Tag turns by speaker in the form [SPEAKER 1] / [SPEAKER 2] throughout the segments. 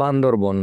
[SPEAKER 1] বান্দরবন।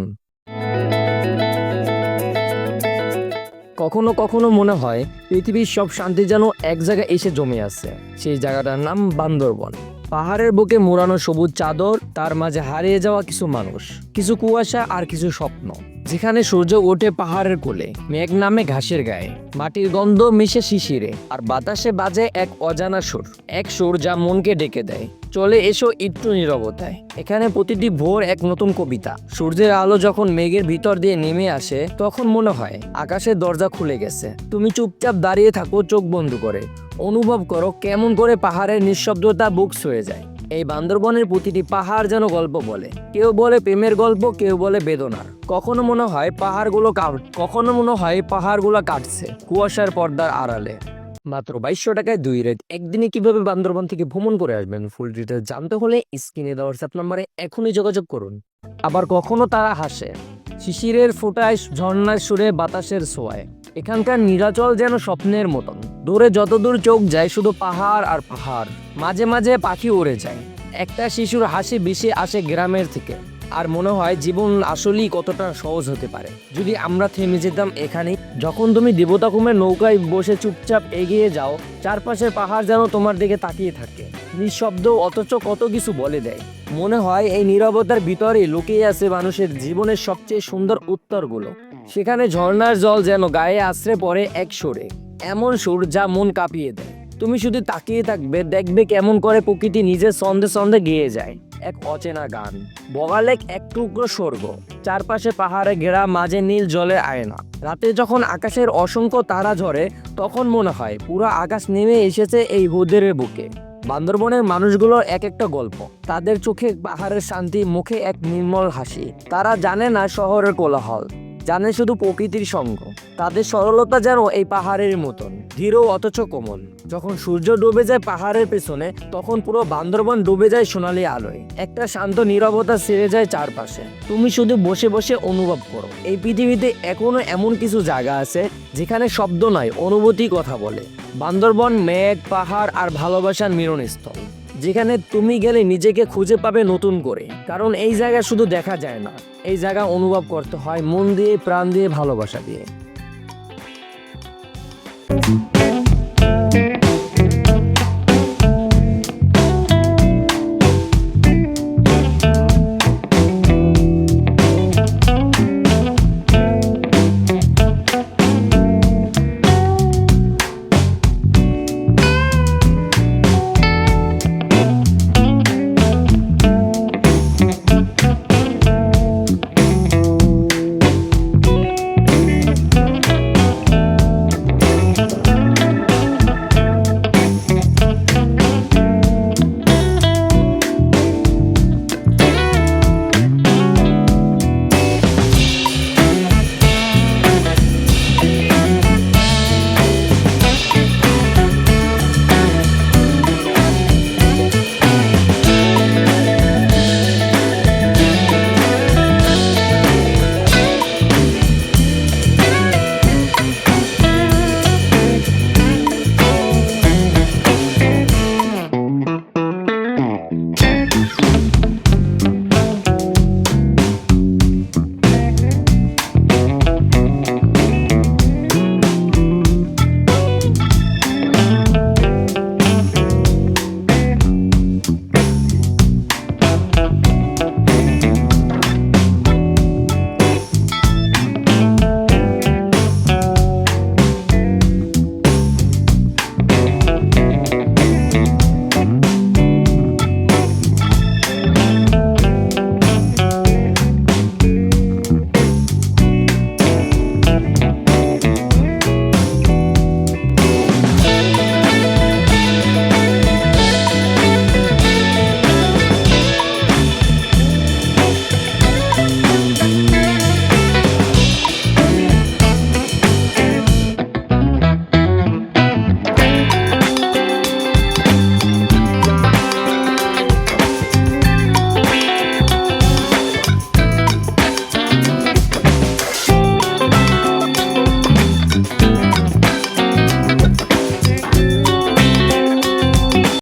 [SPEAKER 1] কখনো কখনো মনে হয়, পৃথিবীর সব শান্তি যেন এক জায়গায় এসে জমে আছে। সেই জায়গাটার নাম বান্দরবন। পাহাড়ের বুকে মোড়ানো সবুজ চাদর, তার মাঝে হারিয়ে যাওয়া কিছু মানুষ, কিছু কুয়াশা আর কিছু স্বপ্ন। যেখানে সূর্য ওঠে পাহাড়ের কোলে, মেঘ নামে ঘাসের গায়ে, মাটির গন্ধ মিশে শিশিরে, আর বাতাসে বাজে এক অজানা সুর, এক সুর যা মনকে ডেকে দেয়। চলে এসো একটু নীরবতায়। এখানে প্রতিটি ভোর এক নতুন কবিতা। সূর্যের আলো যখন মেঘের ভিতর দিয়ে নেমে আসে, তখন মনে হয়, আকাশের দরজা খুলে গেছে। তুমি চুপচাপ দাঁড়িয়ে থাকো, চোখ বন্ধ করে। অনুভব করো কেমন করে পাহাড়ের নিঃশব্দতা বুক ছুঁয়ে যায়। এই বান্দরবনের প্রতিটি পাহাড় যেন গল্প বলে। কেউ বলে প্রেমের গল্প, কেউ বলে বেদনার। কখনো মনে হয় পাহাড়গুলো কাট কখনো মনে হয় পাহাড়গুলো কাটছে। কুয়াশার পর্দার আড়ালে। মাত্র বাইশশো টাকায় দুই রেট। একদিনে কীভাবে বান্দরবন থেকে ভ্রমণ করে আসবেন? ফুল ডিটেলস জানতে হলে স্ক্রিনে দেওয়া হোয়াটসঅ্যাপ নম্বরে এখনই যোগাযোগ করুন। আবার কখনো তারা হাসে। শিশিরের ফোঁটায় ঝর্ণার সুরে, বাতাসের ছোঁয়ায়। এখানকার নিরাচল যেন স্বপ্নের মতন। দূরে যতদূর চোখ যায় শুধু পাহাড় আর পাহাড়। মাঝে মাঝে পাখি উড়ে যায়। একটা শিশুর হাসি বেশি আসে গ্রামের থেকে। আর মনে হয় জীবন আসলেই কতটা সহজ হতে পারে। যদি আমরা থেমে যেতাম এখানে, যখন তুমি দেবতা কুমের নৌকায় বসে চুপচাপ এগিয়ে যাও, চারপাশের পাহাড় যেন তোমার দিকে তাকিয়ে থাকে। নিঃশব্দ অথচ কত কিছু বলে দেয়। মনে হয় এই নীরবতার ভিতরে লুকিয়ে আছে মানুষের জীবনের সবচেয়ে সুন্দর উত্তরগুলো। সেখানে ঝর্ণার জল যেন গায়ে আশ্রে পড়ে এক সুরে। এমন সুর যা মন কাঁপিয়ে দেয়। তুমি শুধু তাকিয়ে থাকবে, দেখবে কেমন করে প্রকৃতি নিজের ছন্দে ছন্দে গেয়ে যায়। এক অচেনা গান। বগালেক এক টুকরো স্বর্গ। চারপাশে পাহাড়ে ঘেরা, মাঝে নীল জলে আয় না রাতে যখন আকাশের অসংখ্য তারা ঝরে, তখন মনে হয় পুরো আকাশ নেমে এসেছে এই হুদের বুকে। বান্দরবনের মানুষগুলোর এক একটা গল্প। তাদের চোখে পাহাড়ের শান্তি, মুখে এক নির্মল হাসি। তারা জানে না শহরের কোলাহল। জানে শুধু প্রকৃতির সঙ্গ। তাদের সরলতা যেন এই পাহাড়ের মতন ধীর অথচ কোমল। যখন সূর্য ডুবে যায় পাহাড়ের পেছনে, তখন পুরো বান্দরবন ডুবে যায় সোনালি আলোয়। একটা শান্ত নীরবতা ছেড়ে যায় চারপাশে। তুমি শুধু বসে বসে অনুভব করো। এই পৃথিবীতে এখনও এমন কিছু জায়গা আছে, যেখানে শব্দ নয়, অনুভূতি কথা বলে। বান্দরবন, মেঘ, পাহাড় আর ভালোবাসার মিলনস্থল। যেখানে তুমি গেলে নিজেকে খুঁজে পাবে নতুন করে। কারণ এই জায়গা শুধু দেখা যায় না, এই জায়গা অনুভব করতে হয় মন দিয়ে, প্রাণ দিয়ে, ভালোবাসা দিয়ে।